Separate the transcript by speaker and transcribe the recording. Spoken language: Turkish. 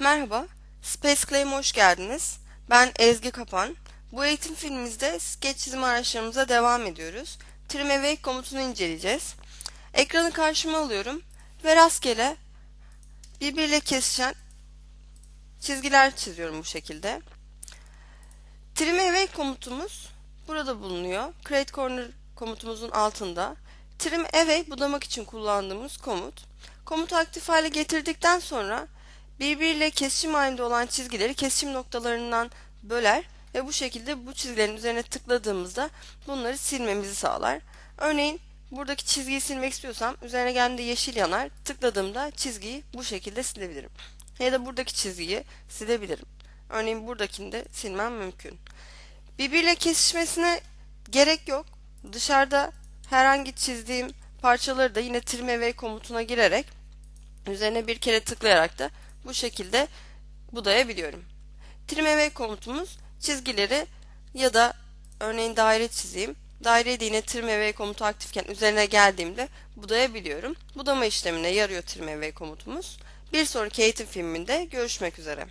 Speaker 1: Merhaba, Space Claim'e hoş geldiniz. Ben Ezgi Kapan. Bu eğitim filmimizde sketch çizim araçlarımıza devam ediyoruz. Trim Away komutunu inceleyeceğiz. Ekranı karşıma alıyorum ve rastgele birbiriyle kesişen çizgiler çiziyorum bu şekilde. Trim Away komutumuz burada bulunuyor. Create Corner komutumuzun altında. Trim Away budamak için kullandığımız komut. Komutu aktif hale getirdikten sonra birbiriyle kesişim halinde olan çizgileri kesişim noktalarından böler ve bu şekilde bu çizgilerin üzerine tıkladığımızda bunları silmemizi sağlar. Örneğin buradaki çizgiyi silmek istiyorsam üzerine geldiğinde yeşil yanar. Tıkladığımda çizgiyi bu şekilde silebilirim. Ya da buradaki çizgiyi silebilirim. Örneğin buradakini de silmem mümkün. Birbiriyle kesişmesine gerek yok. Dışarıda herhangi çizdiğim parçaları da yine trim away komutuna girerek üzerine bir kere tıklayarak da bu şekilde budayabiliyorum. Trim komutumuz çizgileri ya da örneğin daire çizeyim. Daireyi de yine trim komutu aktifken üzerine geldiğimde budayabiliyorum. Budama işlemine yarıyor trim komutumuz. Bir sonraki eğitim filminde görüşmek üzere.